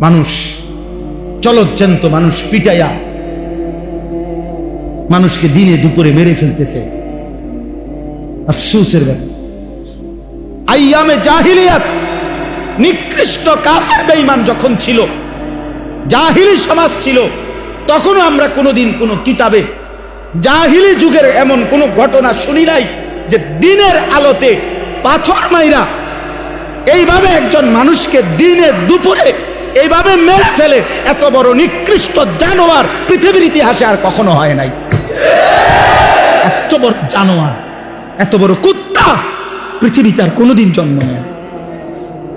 মানুষ চলচ্চন্ত মানুষ পিটাইয়া মানুষকে দিনে দুপুরে মেরে ফেলতেছে। আফসুসের ব্যাপার। আইয়ামে জাহিলিয়াত, নিকৃষ্ট কাফের বেঈমান যখন ছিল, জাহিলি সমাজ ছিল, তখনও আমরা কোনোদিন কোনো কিতাবে জাহিলি যুগের এমন কোনো ঘটনা শুনি নাই যে দিনের আলোতে পাথর মাইরা এইভাবে একজন মানুষকে দিনে দুপুরে এইভাবে মেরে ফেলে এত বড় নিকৃষ্ট জানোয়ার পৃথিবীর ইতিহাসে আর কখনো হয় নাই। এত বড় জানোয়ার, এত বড় কুত্তা পৃথিবীতে আর কোনোদিন জন্ম নেয়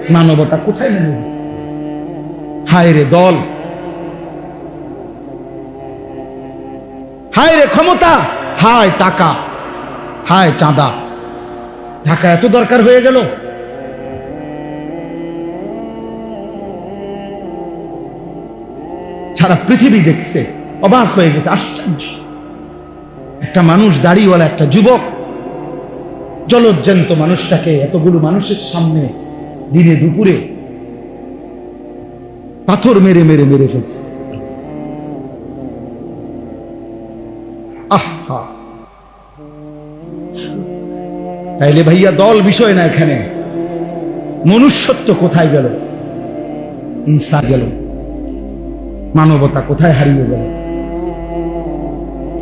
মানবতা কোথায় নেমে গেছে? হায় রে দল। হায় রে ক্ষমতা। হায় টাকা। হায় চাঁদা। ঢাকা এত দরকার হয়ে গেল? সারা পৃথিবী দেখছে, অবাক হয়ে গেছে, আশ্চর্য। একটা মানুষ, দাড়িওয়ালা একটা যুবক, জলজ্জান্ত মানুষটাকে, এতগুলো মানুষের সামনে দিনে দুপুরে পাথর মেরে মেরে মেরে ফেলছে। আহা! তাইলে ভাইয়া, দল বিষয় না এখানে। মনুষ্যত্ব কোথায় গেল? ইনসা গেল। মানবতা কোথায় হারিয়ে গেল?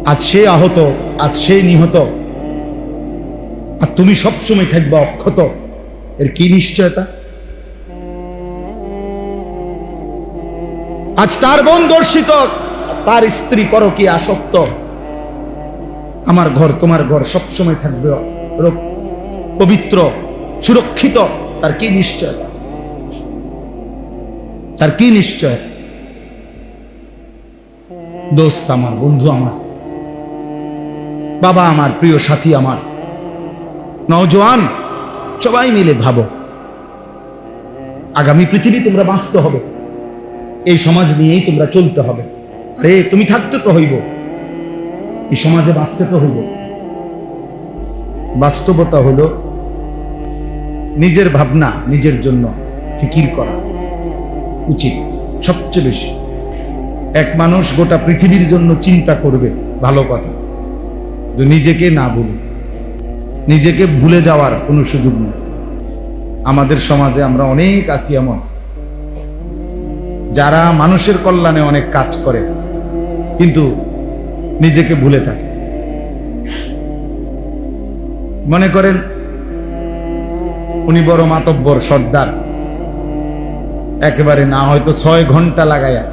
আজ সে আহত, আজ সে নিহত। আর তুমি সবসময় থাকবে অক্ষত। এর কি নিশ্চয়তা? আজ তার বোন দর্শিত তার স্ত্রী পরকী আসক্ত। আমার ঘর, তোমার ঘর সবসময় থাকবে পবিত্র, সুরক্ষিত। তার কি নিশ্চয়তা? তার কি নিশ্চয়তা? দোস্ত আমার, বন্ধু আমার, বাবা আমার, প্রিয় সাথী আমার, নওজোয়ান, সবাই মিলে ভাবো, আগামী পৃথিবী তোমরা বাঁচতে হবে, এই সমাজ নিয়েই তোমরা চলতে হবে। আরে, তুমি থাকতে তো হইব, এই সমাজে বাঁচতে তো হইব। বাস্তবতা হলো নিজের ভাবনা, নিজের জন্য ফিকির করা, উচিত, সবচেয়ে বেশি। এক মানুষ গোটা পৃথিবীর জন্য চিন্তা করবে, ভালো কথা। নিজেকে না ভুলে নিজেকে ভুলে যাওয়ার কোনো সুযোগ নেই। আমাদের সমাজে আমরা অনেক আছি এমন। যারা মানুষের কল্যাণে অনেক কাজ করে, কিন্তু নিজেকে ভুলে থাকে। মনে করেন, উনি বড় মাতব্বর সর্দার। একেবারে না হয়তো ছয় ঘণ্টা লাগায়া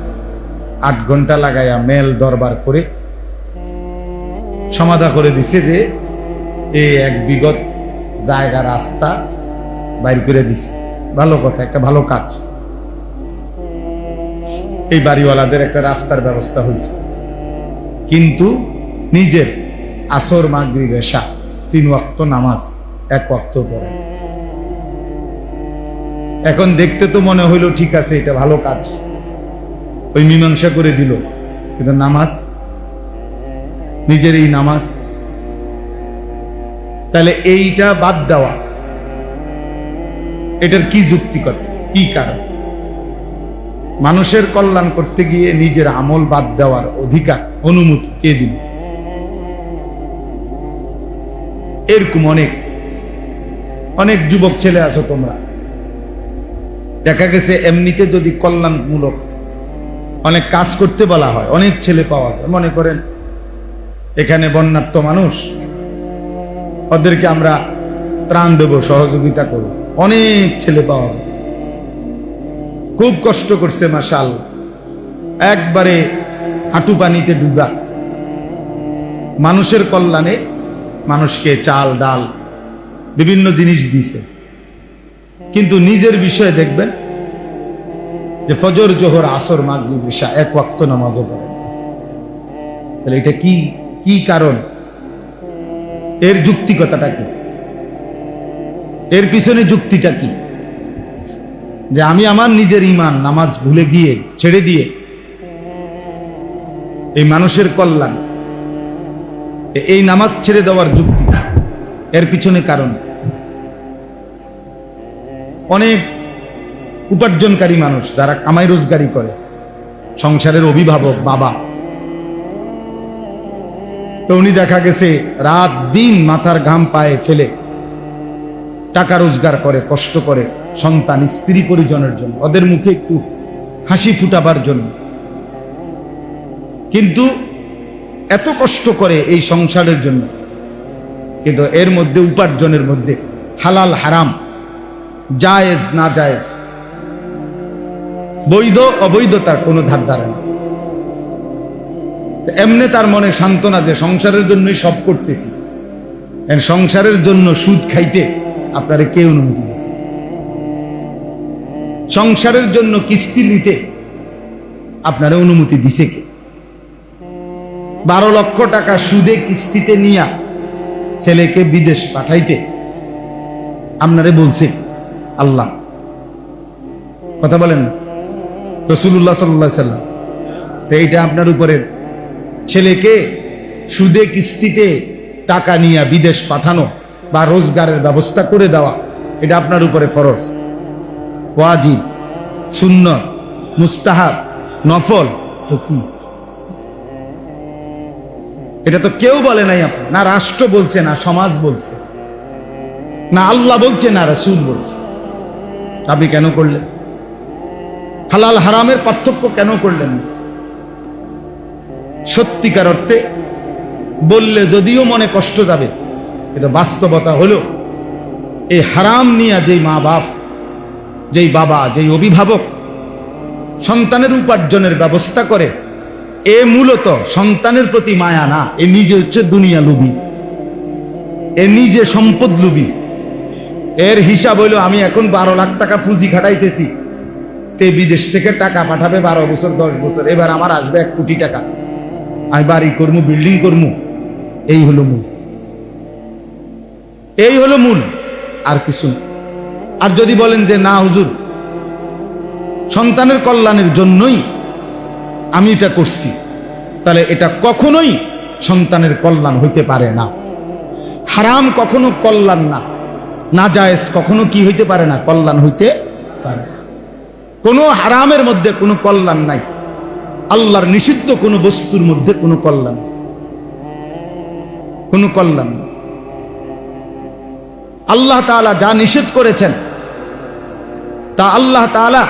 আট ঘণ্টা লাগাইয়া মেল দরবার করে সমাধা করে দিছে যে এই এক বিগত জায়গা রাস্তা বাইর করে দিছে। ভালো কথা, একটা ভালো কাজ। এই বাড়িওয়ালাদের একটা রাস্তার ব্যবস্থা হয়েছে। কিন্তু নিজের আসর মাগরি বেশা তিন ওয়াক্ত নামাজ, এক ওয়াক্ত পড়ে। এখন দেখতে তো মনে হইল, ঠিক আছে, এটা ভালো কাজ। ওই মীমাংসা করে দিল। কিন্তু নামাজ, নিজের এই নামাজ, তাহলে এইটা বাদ দেওয়া। এটার কি যুক্তিকর কি কারণ? মানুষের কল্যাণ করতে গিয়ে নিজের আমল বাদ দেওয়ার অধিকার, অনুমতি কে দিল? এরকম অনেক অনেক যুবক ছেলে আছো তোমরা। দেখা গেছে এমনিতে যদি কল্যাণমূলক অনেক কাজ করতে বলা হয়, অনেক ছেলে পাওয়া যায়। মনে করেন, এখানে বন্যার্থ মানুষ, ওদেরকে আমরা ত্রাণ দেব, সহযোগিতা করব। অনেক ছেলে পাওয়া যায়। খুব কষ্ট করছে মাসাল একবারে হাঁটু পানিতে ডুবা। মানুষের কল্যাণে মানুষকে চাল, ডাল, বিভিন্ন জিনিস দিছে। কিন্তু নিজের বিষয়ে দেখবেন যে ফজর, জোহর, আসর মাগরি বিশা এক ওয়াক্ত নামাজও পড়ে তাহলে এটা কি কি কারণ? এর যুক্তিকতাটা কি? এর পিছনে যুক্তিটা কি? যে আমি আমার নিজের ইমান নামাজ ভুলে গিয়ে, ছেড়ে দিয়ে, এই মানুষের কল্যাণ, এই নামাজ ছেড়ে দেওয়ার যুক্তি, এর পিছনে কারণ অনেক উপার্জনকারী মানুষ যারা কামাই রোজগারি করে, সংসারের অভিভাবক, বাবা। তো উনি দেখা গেছে, রাত দিন মাথার ঘাম পায়ে ফেলে, টাকা রোজগার করে, কষ্ট করে, সন্তান, স্ত্রী পরিজনের জন্য, ওদের মুখে একটু হাসি ফুটাবার জন্য। কিন্তু এত কষ্ট করে এই সংসারের জন্য, কিন্তু এর মধ্যে, উপার্জনের মধ্যে, হালাল, হারাম, জায়েজ না জায়েজ বৈধ অবৈধতার কোনো ধার ধারে না। এমনি তার মনে সান্ত্বনা যে সংসারের জন্যই সব করতেছি। সংসারের জন্য সুদ খাইতে আপনারে কে অনুমতি দিচ্ছে সংসারের জন্য কিস্তি নিতে আপনারা অনুমতি দিছে কে? বারো লক্ষ টাকা সুদে কিস্তিতে নিয়া ছেলেকে বিদেশ পাঠাইতে আপনারে বলছে আল্লাহ। কথা বলেন রসুল্লাহ সাল্লাহ সাল্লাম। তো এইটা আপনার উপরে। ছেলেকে সুদে কিস্তিতে টাকা নিয়ে বিদেশ পাঠানো বা রোজগারের ব্যবস্থা করে দেওয়া, এটা আপনার উপরে ফরজ। ওয়াজিব শূন্য মুস্তাহাব, নফল, তো কি? এটা তো কেউ বলে নাই না রাষ্ট্র বলছে, না সমাজ বলছে, না আল্লাহ বলছে, না রাসুল বলছে। আপনি কেন করলেন? হালাল হারামের পার্থক্য কেন করলেন? সত্যিকার অর্থে বললে যদিও মনে কষ্ট যাবে, কিন্তু বাস্তবতা হলো, এই হারাম নিয়ে যেই মা বাপ, যেই বাবা, যেই অভিভাবক সন্তানের উপার্জনের ব্যবস্থা করে, এ মূলত সন্তানের প্রতি মায়া না, এ নিজে হচ্ছে দুনিয়া লুবি, এ নিজে সম্পদ লুবি। এর হিসাব হইল আমি এখন বারো লাখ টাকা পুঁজি খাটাইতেছি। তে বিদেশ থেকে টাকা পাঠাবে বারো বছর, দশ বছর। এবার আমার আসবে এক কোটি টাকা। আমি বাড়ি করব বিল্ডিং করব এই হলো মূল। এই হলো মূল। আর কিছু আর যদি বলেন যে, না, হুজুর, সন্তানের কল্যাণের জন্যই আমি এটা করছি, তাহলে এটা কখনোই সন্তানের কল্যাণ হইতে পারে না। হারাম কখনো কল্যাণ না। না জায়েজ কখনো কি হইতে পারে না? কল্যাণ হইতে পারে না। কোনো হারামের মধ্যে কোনো কল্যাণ নাই। আল্লাহর নিষিদ্ধ কোনো বস্তুর মধ্যে কোনো কল্যাণ কোনো কল্যাণ আল্লাহ তাআলা যা নিষেধ করেছেন, তা আল্লাহ তাআলা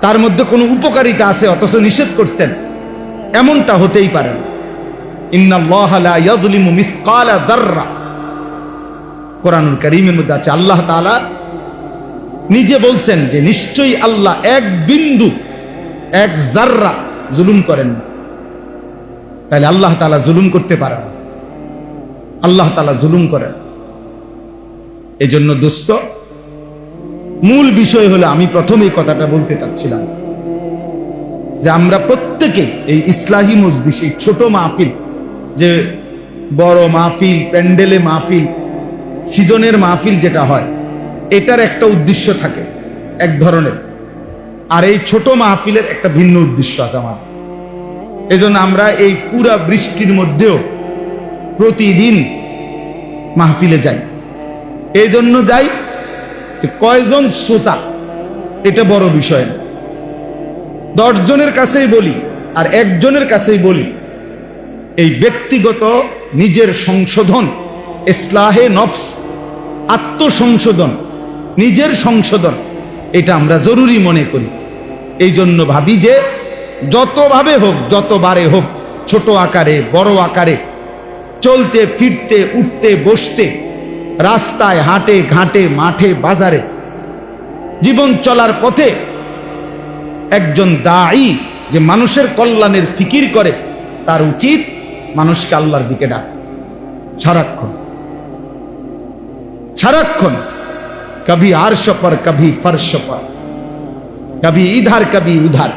তার মধ্যে কোনো উপকারিতা আছে, অথচ নিষেধ করছেন। এমনটা হতেই পারে না। ইন্নাল্লাহ লা ইয়াযলিমু মিসকালা দাররা। মধ্যে আছে, আল্লাহ তাআলা নিজে বলছেন যে নিশ্চয়ই আল্লাহ এক বিন্দু, এক জাররা জুলুম করেন না। তাহলে আল্লাহ তাআলা জুলুম করতে পারেন আল্লাহ তালা জুলুম করেন এই জন্য দুস্থ, মূল বিষয় হলো আমি প্রথম এই কথাটা বলতে চাচ্ছিলাম যে আমরা প্রত্যেকে এই ইসলাহী মসজিদ এই ছোট মাহফিল, যে বড় মাহফিল, প্যান্ডেলে মাহফিল, সিজনের মাহফিল যেটা হয় এটার একটা উদ্দেশ্য থাকে, এক ধরনের। আর এই ছোট মাহফিলের একটা ভিন্ন উদ্দেশ্য আছে আমার। এজন্য আমরা এই পুরা বৃষ্টির মধ্যেও প্রতিদিন মাহফিলে যাই। এই জন্য যাই যে কয়জন শ্রোতা, এটা বড় বিষয় দশজনের কাছেই বলি আর একজনের কাছেই বলি, এই ব্যক্তিগত নিজের সংশোধন, ইসলাহে নফস, আত্মসংশোধন নিজের সংশোধন। এটা আমরা জরুরি মনে করি। এই জন্য ভাবি যে যতভাবে হোক, যতবারে হোক, ছোট আকারে, বড় আকারে, চলতে, ফিরতে, উঠতে, বসতে, রাস্তায়, হাটে, ঘাটে, মাঠে, বাজারে, জীবন চলার পথে একজন দায়ী যে মানুষের কল্যাণের ফিকির করে, তার উচিত মানুষকে আল্লাহর দিকে ডাক। সারাক্ষণ। সারাক্ষণ কবি আরশ পর কবি ফর্শ পর কবি ইধার কবি উধার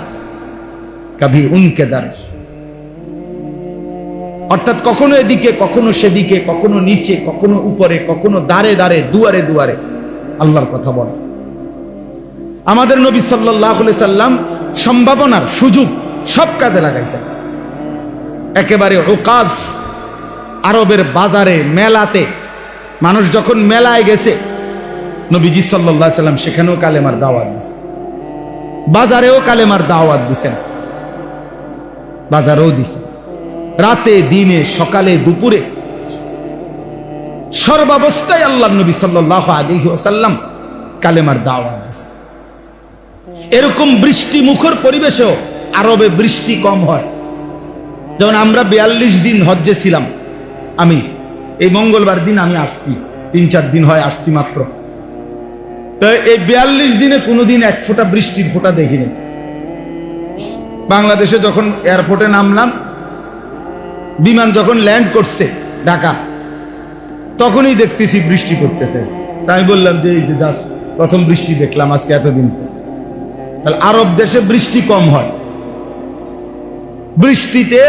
কবি উনকে দর্শ অর্থাৎ কখনো এদিকে কখনো সেদিকে কখনো নিচে কখনো উপরে কখনো দাঁড়ে দাঁড়ে দুয়ারে দুয়ারে আল্লাহর কথা বল। আমাদের নবী সাল্লাহ সাল্লাম সম্ভাবনার সুযোগ সব কাজে লাগাইছেন। একেবারে ওকাজ আরবের বাজারে, মেলাতে। মানুষ যখন মেলায় গেছে নবীজি সাল্লাহ সাল্লাম সেখানেও কালেমার দাওয়াত দিছেন বাজারেও কালেমার দাওয়াত দিছেন বাজারেও দিছেন রাতে, দিনে, সকালে, দুপুরে সর্বাবস্থায় আল্লাহ নবী সাল্লাহ আলহি ওসাল্লাম কালেমার দাওয়াত দিছেন এরকম বৃষ্টি মুখর পরিবেশেও আরবে বৃষ্টি কম হয়। যেমন আমরা বিয়াল্লিশ দিন হজ্জে ছিলাম। আমি এই মঙ্গলবার দিন আমি আসছি। তিন চার দিন হয় আসছি মাত্র। তো এই বিয়াল্লিশ দিনে কোনোদিন এক ফোঁটা বৃষ্টির ফোঁটা দেখিনি। বাংলাদেশে যখন এয়ারপোর্টে নামলাম, বিমান যখন ল্যান্ড করছে ঢাকা, তখনই দেখতেছি বৃষ্টি করতেছে তাই আমি বললাম যে, এই যে জাস্ট প্রথম বৃষ্টি দেখলাম আজকে এতদিন তাহলে আরব দেশে বৃষ্টি কম হয়। বৃষ্টিতে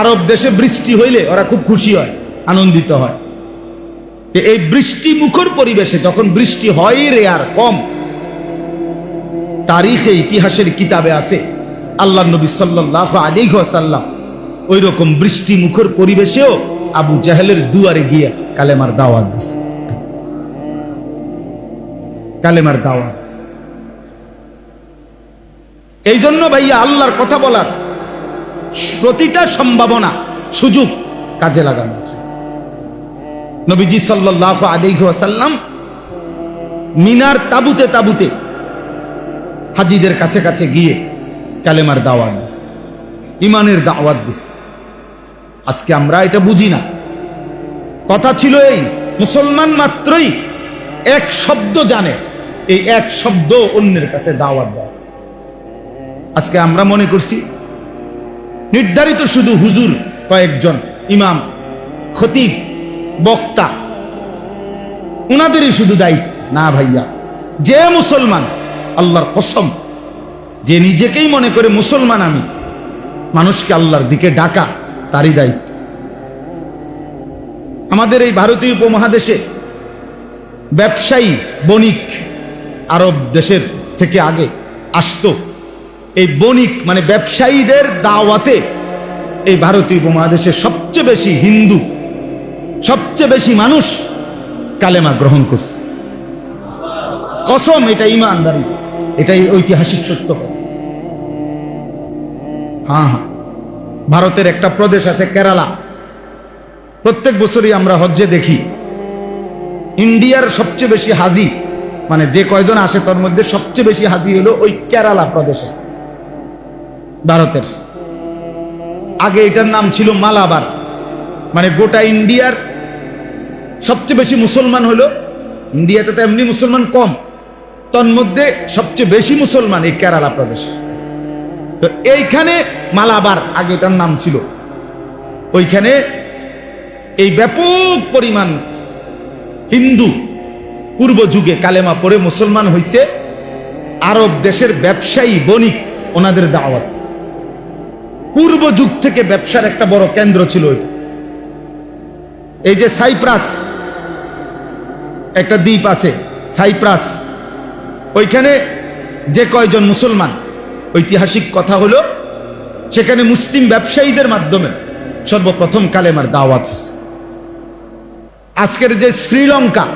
আরব দেশে বৃষ্টি হইলে ওরা খুব খুশি হয়, আনন্দিত হয়। এই বৃষ্টি মুখর পরিবেশে যখন বৃষ্টি হয় রেয়ার কম, তারিখে ইতিহাসের কিতাবে আছে, আল্লাহ নবী সাল্লাহ আলী সাল্লাম ওই রকম বৃষ্টি মুখর পরিবেশেও আবু জাহেলের দুয়ারে গিয়ে কালেমার দাওয়াত দিছে কালেমার দাওয়াত এই জন্য ভাইয়া আল্লাহর কথা বলার প্রতিটা সম্ভাবনা, সুযোগ কাজে লাগানো উচিত। নবীজি সাল্লাহ আলিহাসাল্লাম মিনার তাবুতে তাবুতে হাজিদের কাছে কাছে গিয়ে কালেমার দাওয়াত দিছে ইমানের দাওয়াত দিছে। আজকে আমরা এটা বুঝি না। কথা ছিল এই, মুসলমান মাত্রই এক শব্দ জানে, এই এক শব্দ অন্যের কাছে দাওয়াত দেয়। আজকে আমরা মনে করছি, নির্ধারিত শুধু হুজুর কয়েকজন ইমাম, খতিব বক্তা। উনাদেরই শুধু দায়িত্ব। না ভাইয়া, যে মুসলমান, আল্লাহর কসম, যে নিজেকেই মনে করে মুসলমান আমি, মানুষকে আল্লাহর দিকে ডাকা, তারই দায়িত্ব। আমাদের এই ভারতীয় উপমহাদেশে ব্যবসায়ী বণিক আরব দেশের থেকে আগে আসতো। এই বণিক মানে ব্যবসায়ীদের দাওয়াতে এই ভারতীয় উপমহাদেশে সবচেয়ে বেশি হিন্দু সবচেয়ে বেশি মানুষ কালেমা গ্রহণ করছে। কসম, এটা ইমানদারি, এটাই ঐতিহাসিক সত্য। হ্যাঁ হ্যাঁ। ভারতের একটা প্রদেশ আছে কেরালা। প্রত্যেক বছরই আমরা হজ্জে দেখি। ইন্ডিয়ার সবচেয়ে বেশি হাজি মানে যে কয়জন আসে তার মধ্যে সবচেয়ে বেশি হাজি হলো ওই কেরালা প্রদেশে, ভারতের। আগে এটার নাম ছিল মালাবার মানে গোটা ইন্ডিয়ার সবচেয়ে বেশি মুসলমান হলো ইন্ডিয়াতে তো এমনি মুসলমান কম। তন্মধ্যে সবচেয়ে বেশি মুসলমান এই কেরালা প্রদেশে। তো এইখানে মালাবার, আগে এটার নাম ছিল। ওইখানে এই ব্যাপক পরিমাণ হিন্দু পূর্ব যুগে কালেমা পরে মুসলমান হইছে। আরব দেশের ব্যবসায়ী, বণিক, ওনাদের দাওয়াত। পূর্ব যুগ থেকে ব্যবসার একটা বড় কেন্দ্র ছিল ওইটা। এই যে সাইপ্রাস একটা দ্বীপ আছে, সাইপ্রাস। ওইখানে যে কয়জন মুসলমান, ঐতিহাসিক কথা হলো, সেখানে মুসলিম ব্যবসায়ীদের মাধ্যমে সর্বপ্রথম কালেমার দাওয়াত হয়েছে। আজকের যে শ্রীলঙ্কা,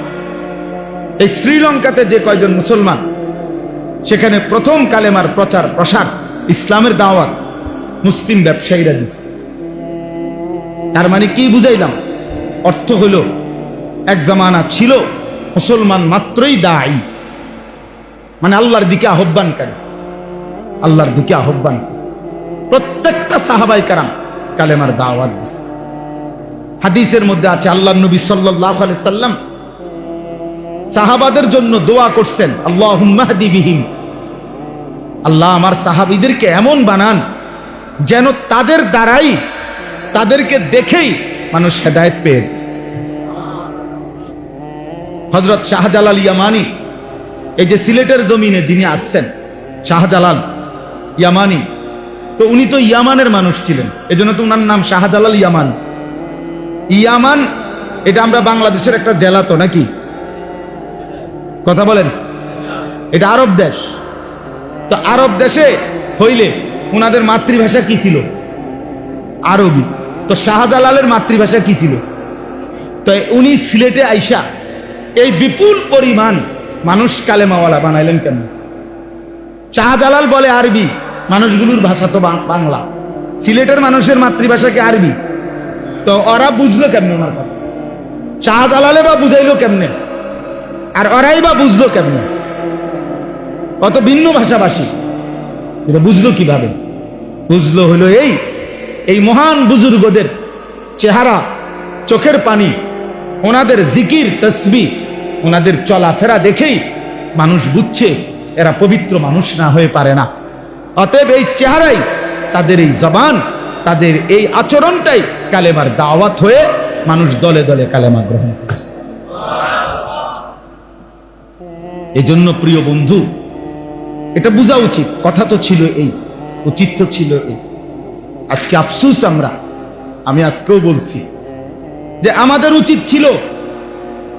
এই শ্রীলঙ্কাতে যে কয়জন মুসলমান, সেখানে প্রথম কালেমার প্রচার, প্রসার, ইসলামের দাওয়াত মুসলিম ব্যবসায়ীরা দিচ্ছে তার মানে কি বুঝাইলাম? অর্থ হলো, এক জামানা ছিল মুসলমান মাত্রই দায়ী। মানে আল্লাহর দিকে আহ্বানকারী আল্লাহর দিকে আহ্বান প্রত্যেকটা সাহাবাই কারাম কালেমার দাওয়াত দিছে। হাদিসের মধ্যে আছে আল্লাহ নবী সাল্লাহ সাল্লাম সাহাবাদের জন্য দোয়া করছেন আল্লাহ বিহীন আল্লাহ আমার সাহাবিদেরকে এমন বানান যেন তাদের দ্বারাই তাদেরকে দেখেই মানুষ হেদায়ত পেয়ে যায়। হজরত শাহজালাল ইয়ামানি, এই যে সিলেটের জমিনে যিনি আসছেন, শাহজালাল ইয়ামানি, তো উনি তো ইয়ামানের মানুষ ছিলেন, এজন্য তো উনার নাম শাহজালাল ইয়ামান। ইয়ামান, এটা আমরা বাংলাদেশের একটা জেলা তো নাকি? কথা বলেন। এটা আরব দেশ। তো আরব দেশে হইলে ওনাদের মাতৃভাষা কি ছিল? আরবি। তো শাহজালালের মাতৃভাষা কি ছিল? তো উনি সিলেটে আইসা এই বিপুল পরিমাণ মানুষ কালেমাওয়ালা বানাইলেন কেন? শাহজালাল বলে আরবি, মানুষগুলোর ভাষা তো বাংলা। সিলেটের মানুষের মাতৃভাষা কি আরবি। তো ওরা বুঝলো কেমনে ওনার কথা? শাহজালালে বা বুঝাইলো কেমনে? আর ওরাই বা বুঝলো কেমনে? কত ভিন্ন ভাষাভাষী। এটা বুঝলো কীভাবে? বুঝলো হলো এই এই মহান বুজুর্গদের চেহারা, চোখের পানি, ওনাদের জিকির, তসবি ওনাদের চলাফেরা দেখেই মানুষ বুঝছে, এরা পবিত্র মানুষ না হয়ে পারে না। অতএব এই চেহারাই তাদের এই জবান, তাদের এই আচরণটাই কালেমার দাওয়াত হয়ে মানুষ দলে দলে কালেমা গ্রহণ এজন্য প্রিয় বন্ধু, এটা বোঝা উচিত, কথা তো ছিল এই, উচিত তো ছিল এই। আজকে আফসুস আমরা, আমি আজকেও বলছি যে আমাদের উচিত ছিল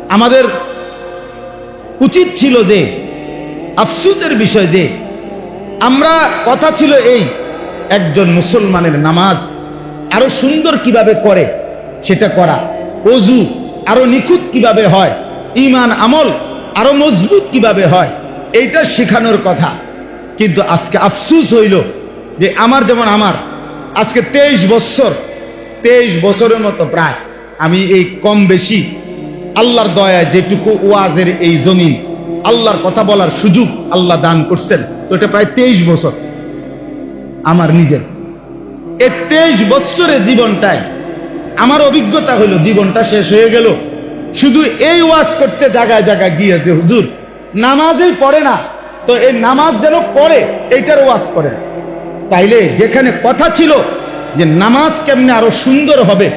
আমাদের উচিত ছিল যে, আফসুসের বিষয় যে, আমরা কথা ছিল এই, একজন মুসলমানের নামাজ আরও সুন্দর কীভাবে করে সেটা করা, অজু আরও নিখুঁত কীভাবে হয় ইমান আমল আরও মজবুত কীভাবে হয়, এইটা শেখানোর কথা। কিন্তু আজকে আফসুস হইল যে, আমার যেমন আমার, আজকে তেইশ বছর তেইশ বছরের মতো প্রায়, আমি এই কম বেশি আল্লাহর দয়ায় যেটুকু ওয়াজের এই জমিন, আল্লাহর কথা বলার সুযোগ আল্লাহ দান করছেন। তো এটা প্রায় তেইশ বছর। আমার নিজের। এই তেইশ বৎসরের জীবনটাই, আমার অভিজ্ঞতা হলো জীবনটা শেষ হয়ে গেল। শুধু এই ওয়াজ করতে জায়গায় জায়গায় গিয়েছে হুজুর, নামাজেই পড়ে না। তো এই নামাজ যেন পড়ে, এইটার ওয়াজ করে তাইলে যেখানে কথা ছিল যে, নামাজ কেমনে আরও সুন্দর হবে,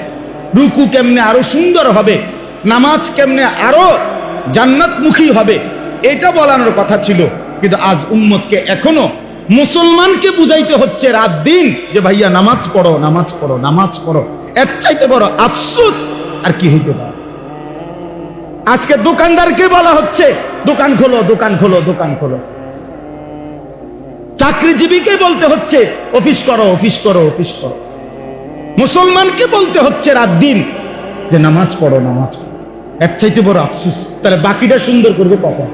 রুকু কেমনে আরও সুন্দর হবে? নামাজ কেমনে আরও জান্নাতমুখী হবে? এটা বলানোর কথা ছিল। কিন্তু আজ উম্মতকে এখনও মুসলমানকে বুঝাইতে হচ্ছে রাত দিন যে, ভাইয়া, নামাজ পড়ো নামাজ পড়ো নামাজ পড়ো। এর চাইতে বড় আফসোস আর কি হইতে পারে? আজকে দোকানদারকে বলা হচ্ছে, দোকান খোলো দোকান খোলো দোকান খোলো। চাকরিজীবীকে বলতে হচ্ছে, অফিস করো অফিস করো অফিস করো। মুসলমানকে বলতে হচ্ছে রাত দিন যে, নামাজ পড়ো নামাজ পড়ো। এর চাইতে বড় আফসোস। তাহলে বাকিটা সুন্দর করবে কখন?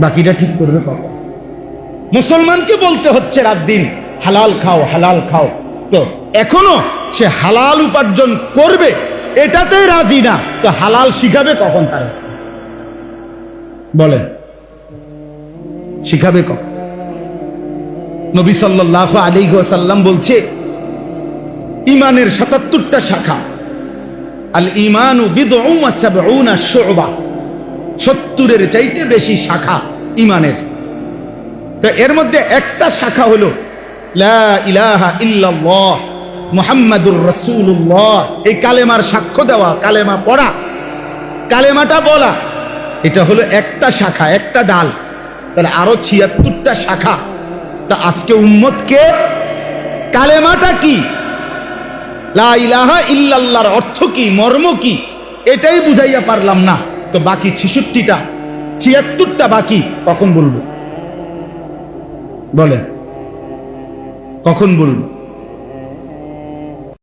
বাকিটা ঠিক করবে কখন? মুসলমানকে বলতে হচ্ছে রাত দিন, হালাল খাও হালাল খাও। তো এখনও সে হালাল উপার্জন করবে, এটাতেই রাজি না। তো হালাল শিখাবে কখন তারা? বলেন। শিখাবে কখন? নবী সাল্লাহ আলী সাল্লাম বলছে, ইমানের সাতাত্তরটা শাখা আল ইমানু বিদউনা শুবা। সত্তরের চাইতে বেশি শাখা ইমানের। তো এর মধ্যে একটা শাখা হলো ইলাহা ইল্লাল্লাহ, মুহাম্মাদুর রাসূলুল্লাহ। এই কালেমার সাক্ষ্য দেওয়া, কালেমা পড়া, কালেমাটা বলা, এটা হলো একটা শাখা, একটা ডাল। তাহলে আরও ছিয়াত্তরটা শাখা। তা আজকে উম্মতকে কালেমাটা কি? লা ইলাহা ইল্লাল্লাহর অর্থ কি, মর্ম কি? এটাই বুঝাইয়া পারলাম না। তো বাকি ছেষট্টিটা, ছিয়াত্তরটা বাকি, কখন বলব? বলেন। কখন বলব?